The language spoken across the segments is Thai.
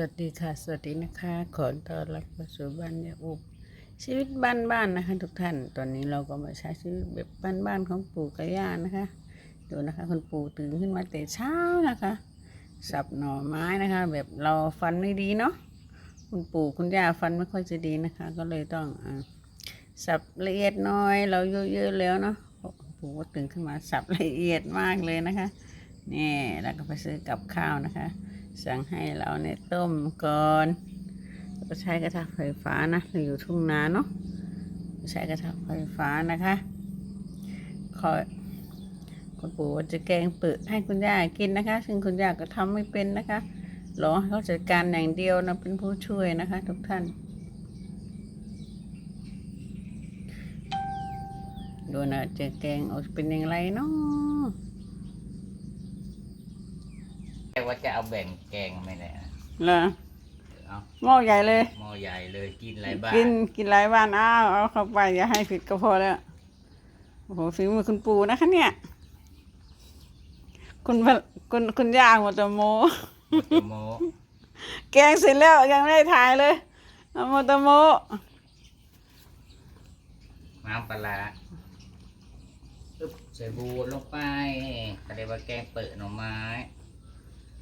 วัสดีค่ะ สวัสดีนะคะ ขอต้อนรับเข้าสู่บ้านยาอุบชีวิตบ้านๆนนะคะ ทุกท่าน ตอนนี้เราก็มาใช้ชีวิตแบบบ้านๆของปู่กับย่านะคะ ดูนะคะคุณปู่ตื่นขึ้นมาแต่เช้านะคะ สับหน่อไม้นะคะ แบบเราฟันไม่ดีเนาะ คุณปู่คุณย่าฟันไม่ค่อยจะดีนะคะ ก็เลยต้องอาสับละเอียดหน้อย เราเยอะๆแล้วเนาะ ปู่ก็ตื่นขึ้นมาสับละเอียดมากเลยนะคะ นี่แล้วก็ไปซื้อกับข้าวนะคะ สั่งให้เราเนี่ยต้มก่อนก็ใช้กระทะไฟฟ้านะเราอยู่ทุ่งนาเนาะใช้กระทะไฟฟ้านะคะคอยคุณปู่จะแกงเปิดให้คุณย่ากินนะคะ ซึ่งคุณย่าก็ทำไม่เป็นนะคะรอเขาจัดการอย่างเดียวนะเป็นผู้ช่วยนะคะ ทุกท่านดูนะจะแกงออกเป็นอย่างไรเนาะ แต่ว่า จะเอาแบ่งแกงไม่ได้นะเหรอเอาหม้อใหญ่เลย หม้อใหญ่เลยกินอะไรบ้างกินกินหลายวันอ้าวเอาเข้าไปอย่าให้ผิดก็พอแล้วโอ้โหฝีมือคุณปู่นะคะเนี่ย คุณพะคุณคุณย่าหมดแต่โมหมดแต่โมแกงเสร็จแล้วยังไม่ได้ถ่ายเลยเอาหมดแต่โม น้ำปลาร้าปึ๊บใส่บูดลงไปเขาเรียกว่าแกงเปิดหน่อไม้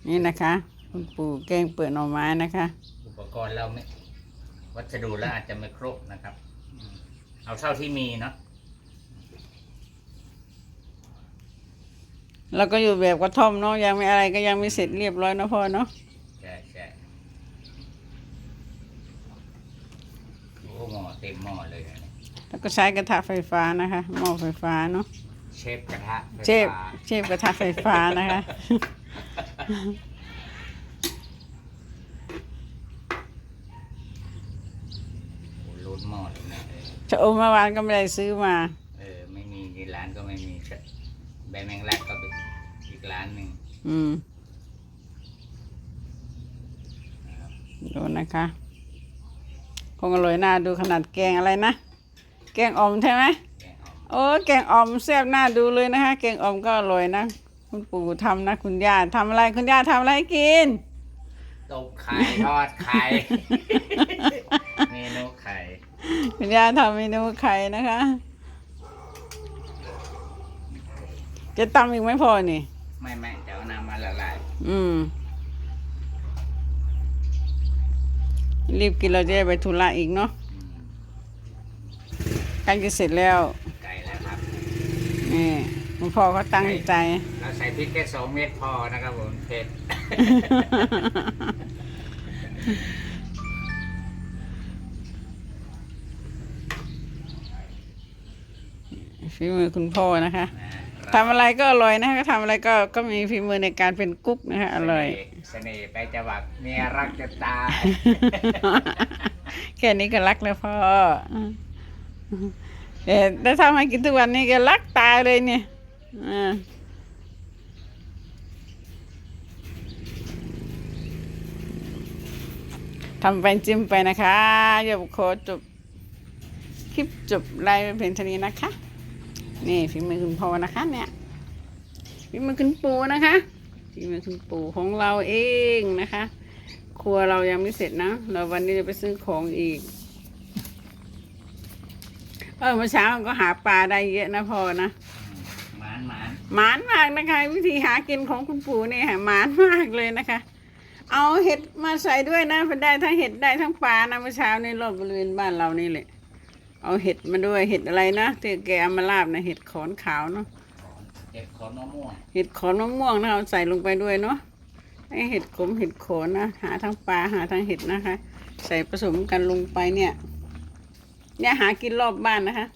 นี่นะคะ คุณปู่แกงเปิดหน่อไม้นะคะ อุปกรณ์เราไม่วัสดุแล้วอาจจะไม่ครบนะครับอืมเอาเท่าที่มีเนาะแล้วก็อยู่แบบกระท่อมเนาะยังไม่อะไรก็ยังไม่เสร็จเรียบร้อยเนาะพ่อเนาะใช่ใช่โอ้หม้อเต็มหม้อเลยนะเนี่ยแล้วก็ใช้กระทะไฟฟ้านะคะหม้อไฟฟ้าเนาะเชฟกระทะไฟเชฟฟ้า เชฟกระทะไฟฟ้านะคะโอ้ ล้นหม้อเลยนะเออจะอมเมื่อวานก็ไม่ได้ซื้อมา เออไม่มีที่ร้านก็ไม่มีใบแมงลักก็เป็นอีกร้านหนึ่งอืมนะครับดูนะคะ คงอร่อยน่าดูขนาดแกงอะไรนะ แกงอ่อมใช่ไหมแกงอ่อม โอ้แกงอ่อมแซ่บน่าดูเลยนะคะ แกงอ่อมก็อร่อยนะ คุณปู่ทำนะคุณย่าทำอะไรคุณย่าทำอะไรให้กิน ต้มไข่ทอดไข่ เมนูไข่ คุณย่าทำเมนูไข่นะคะ จะตำอีกไหมพอนี่ ไม่ไม่จะเอาน้ำมาละลายอืม รีบกินเราจะได้ไปธุระอีกเนาะอืมใกล้จะเสร็จแล้ว ไก่แล้วครับ นี่คุณพ่อเขาตั้งใจเรา ใส่พริกแค่สองเม็ดพอนะครับผมเผ็ด ฝีมือคุณพ่อนะคะนะทำอะไรก็อร่อยนะคะทำอะไรก็ก็มีฝีมือในการเป็นกุ๊กนะคะอร่อย เสน่ห์ไปจะบักเมียรักจะตาย แค่นี้ก็รักแล้วพ่อเอ๊ะถ้าทำให้กินทุกวันนี้ก็รักตายเลยเนี่ย อ่า ทำไปจิ้มไปนะคะอย่าขอจบคลิปจบไลฟ์เพียงเท่านี้นะคะ นี่ฝีมือคุณพ่อนะคะเนี่ยฝีมือคุณปู่นะคะฝีมือคุณปู่ของเราเองนะคะ ครัวเรายังไม่เสร็จนะเราวันนี้จะไปซื้อของอีก เออเมื่อเช้าก็หาปลาได้เยอะนะพ่อนะหมานหมานหมานมากนะคะ วิธีหากินของคุณปู่เนี่ยหมานมากเลยนะคะ เอาเห็ดมาใส่ด้วยนะได้ทั้งเห็ดได้ทั้งปลานะเมื่อเช้าในรอบบริเวณบ้านเรานี่แหละ เอาเห็ดมาด้วยเห็ดอะไรนะที่แกเอามาลาบนะเห็ดขอนขาวเนาะเก็บขอนมะม่วงเห็ดขอนมะม่วงนะเอาใส่ลงไปด้วยเนาะไอเห็ดขมเห็ดโขนนะหาทั้งปลาหาทั้งเห็ดนะคะ ใส่ผสมกันลงไปเนี่ย เนี่ยหากินรอบบ้านนะคะ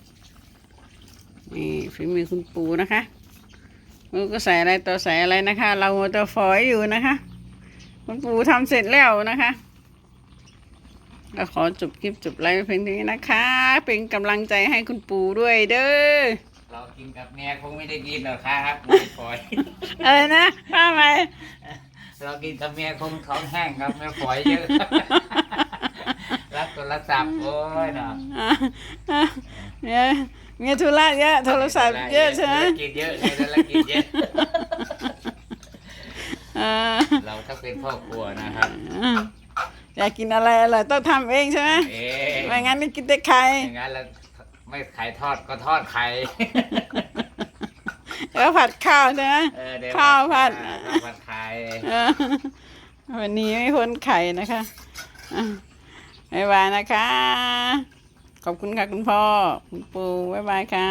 นี่ฝีมือคุณปู่นะคะมันก็ใส่อะไรต่อใส่อะไรนะคะ เรามัวแต่ฝอยอยู่นะคะ คุณปู่ทำเสร็จแล้วนะคะก็ขอจบคลิปจบไลฟ์เพียงเท่านี้นะคะ เป็นกำลังใจให้คุณปู่ด้วยเด้อ เรากินกับเมียคงไม่ได้กินหรอกครับไม่ปล่อยอะไรนะว่าไหมเรากินกับเมียคงท้องแห้งครับไม่ปล่อยเยอะรับโทรศัพท์โอ้ยเนาะอะอะเนี่ยมีธุระเยอะโทรศัพท์เยอะใช่ไหมกินเยอะเลยแล้วเรากินเยอะ อ่าเราถ้าเป็นพ่อครัวนะครับอ่าอยากกินอะไรอร่อยต้องทำเองใช่ไหมเอ๊ะไม่งั้นก็กินแต่ไข่อย่างนั้นแล้วไม่ไข่ทอดก็ทอดไข่ แล้วผัดข้าวใช่ไหม เออเดี๋ยข้าวผัดเออข้าวผัดไข่เออวันนี้ไม่พ้นไข่นะคะอะบ๊ายบายนะคะ ขอบคุณค่ะคุณพ่อ คุณปู่บ๊ายบายค่ะ